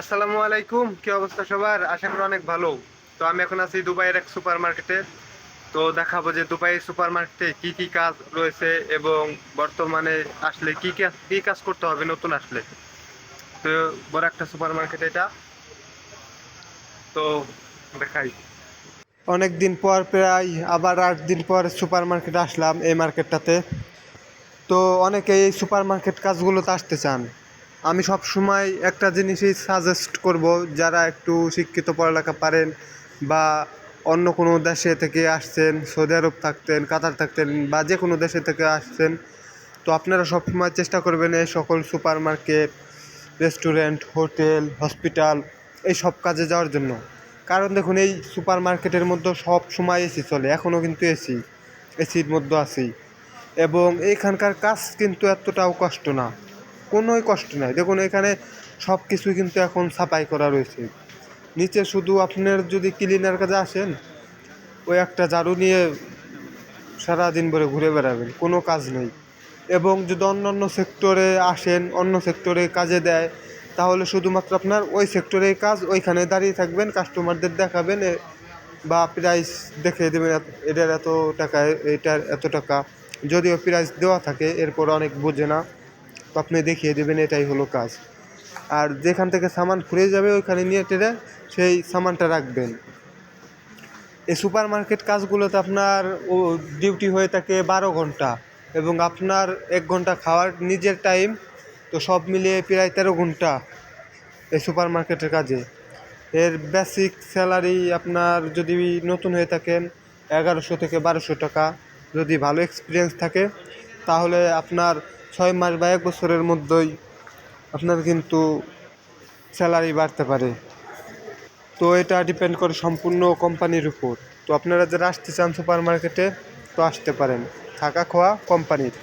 আসসালামু আলাইকুম, কি অবস্থা সবার? আশা করি অনেক ভালো। তো আমি এখন আছি দুবাইয়ের এক সুপার মার্কেটে তো দেখাবো যে দুবাই সুপার মার্কেটে কি কি কাজ রয়েছে এবং বর্তমানে আসলে কি কি কাজ করতে হবে, নতুন আসলে। তো বড় একটা সুপার মার্কেট এটা। তো দেখাই। অনেক দিন পর প্রায় আবার আট দিন পর সুপার মার্কেটে আসলাম এই মার্কেটটাতে। তো অনেকে এই সুপার মার্কেট কাজগুলোতে আসতে চান। আমি সব সময় একটা জিনিসই সাজেস্ট করব, যারা একটু শিক্ষিত পড়ালেখা পারেন বা অন্য কোনো দেশে থেকে আসছেন, সৌদি আরব থাকতেন, কাতার থাকতেন বা যে কোনো দেশে থেকে আসছেন, তো আপনারা সবসময় চেষ্টা করবেন এই সকল super market restaurant, hotel, hospital, এই সব কাজে যাওয়ার জন্য। কারণ দেখুন, এই সুপার মার্কেটের মধ্যে সব সময় এসি চলে, এখনও কিন্তু এসি, এসির মধ্যে আছি। এবং এইখানকার কাজ কিন্তু এতটাও কষ্ট না। কোনোই কষ্ট নাই। দেখুন, এখানে সব কিছু কিন্তু এখন সাফাই করা রয়েছে। নিচে শুধু আপনার যদি ক্লিনার কাজে আসেন, ওই একটা ঝাড়ু নিয়ে সারাদিন ভরে ঘুরে বেড়াবেন, কোনো কাজ নেই। এবং যদি অন্য অন্য সেক্টরে আসেন, অন্য সেক্টরে কাজে দেয়, তাহলে শুধুমাত্র আপনার ওই সেক্টরেই কাজ, ওইখানে দাঁড়িয়ে থাকবেন কাস্টমারদের দেখাবেন বা প্রাইস দেখে দেবেন, এটার এত টাকা, এটার এত টাকা। যদিও প্রাইস দেওয়া থাকে এরপর অনেক বোঝে না। তো আপনি দেখিয়ে দেবেন, এটাই হলো কাজ। আর যেখান থেকে সামান ফুরিয়ে যাবে, ওইখানে নিয়ে টেরে সেই সামানটা রাখবেন। এই সুপার মার্কেট কাজগুলোতে আপনার ও ডিউটি হয়ে থাকে বারো ঘণ্টা এবং আপনার এক ঘণ্টা খাওয়ার নিজের টাইম, তো সব মিলিয়ে প্রায় তেরো ঘণ্টা এই সুপার মার্কেটের কাজে। এর বেসিক স্যালারি আপনার যদি নতুন হয়ে থাকেন, এগারোশো থেকে বারোশো টাকা। যদি ভালো এক্সপিরিয়েন্স থাকে, তাহলে আপনার ছয় মাস বা এক বছরের মধ্যেই আপনার কিন্তু স্যালারি বাড়তে পারে। তো এটা ডিপেন্ড করে সম্পূর্ণ কোম্পানির উপর। তো আপনারা যারা আসতে চান সুপার মার্কেটে তো আসতে পারেন। থাকা খাওয়া কোম্পানির।